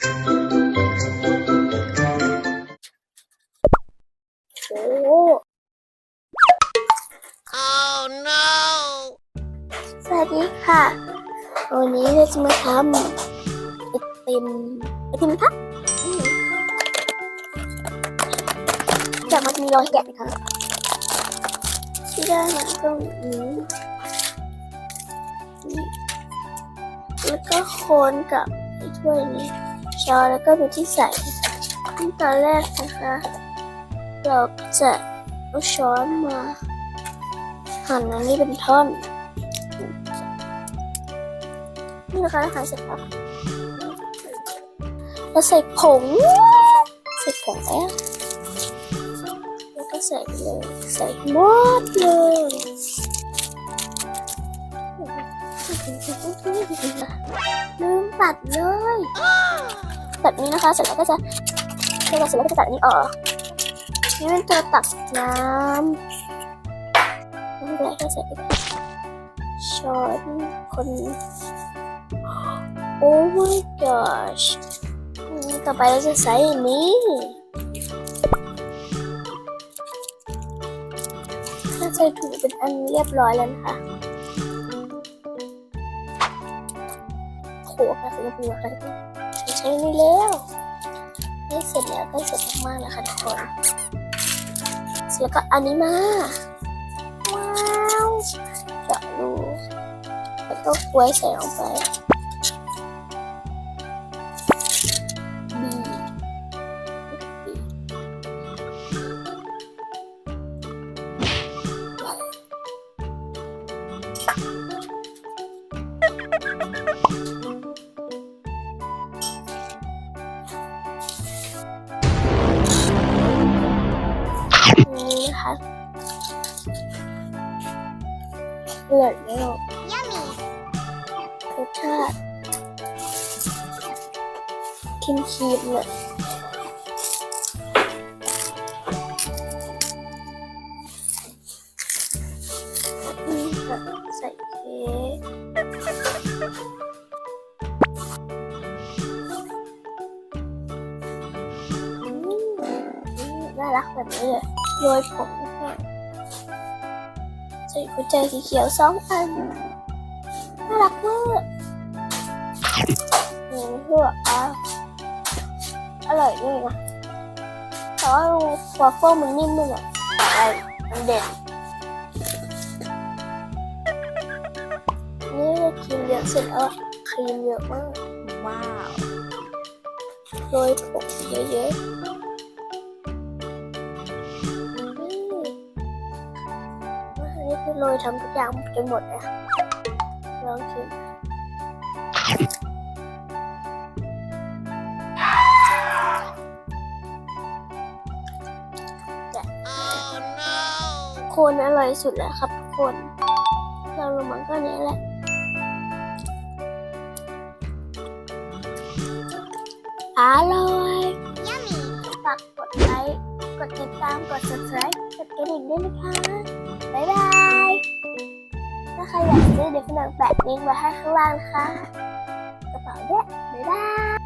โอ้ Oh no! สวัสดีค่ะ วันนี้เราจะมาทำไอติมไอติมพักอืมจากมันจะมีรอยแกะนะคะที่ได้มาตรงนี้นี่แล้วก็โคนกับไอ้ถ้วยนี้ ช้อนแล้วก็มีที่ใส่ขั้นตอนแรกนะคะ เราจะเอาช้อนมา หั่นอันนี้เป็นท่อน นี่นะคะอาหารเสร็จแล้วเราใส่ผง ใส่ผงไปอะแล้วก็ใส่เลยใส่หมดเลยลืมตัดเลย ตัดนี้นะคะ เสร็จแล้วก็จะเสร็จแล้วเสร็จแล้วก็จะตัดอันนี้ออกนี่เป็นตัวตักน้ำนี่แหละก็ใส่ช้อนคนโอ้ my gosh อืมต่อไปเราจะใส่นนี้ถ้าใส่ถุงเป็นอันเรียบร้อยแล้วนะคะโขค่ะศิลปินค่ ใช้ไม่แล้วได้เสร็จแล้วได้เสร็จมากๆแล้วค่ะทุกคนสแล้วก็อันนี้มา ว้าวเจาะรูแล้วก็กล้วยใส่ลงไป นี่นะคะเลือดไม่ออก Yummy! รสชาติครีมครีมๆเลยนี่ค่ะใส่เค้กอืมน่ารักแบบนี้เลย โรยผงค่ะใส่หัวใจสีเขียวสองอัน น่ารักมากนี่คือแบบว่าอร่อยด้วยนะแต่ว่าวาฟเฟิลมันนิ่มเลยอะแต่มันเด่นนี่ครีมเยอะเสร็จแล้วครีมเยอะมาก Wow! โรยผงเยอะๆ โรยทำทุกอย่างจนหมดเลยค่ะลองชิม Oh no! โคนอร่อยสุดแล้วครับทุกคน เราลงมันก็เนี้ยแหละอร่อย Yummy! ฝากกดไลค์ กดติดตาม กด subscribe กดกระดิ่งด้วยนะคะ บ๊ายบาย ถ้าใครอยากซื้อเดี๋ยวพี่นางแปะลิงก์ไว้ให้ข้างล่างนะคะกระเป๋าเนี่ยบ๊ายบาย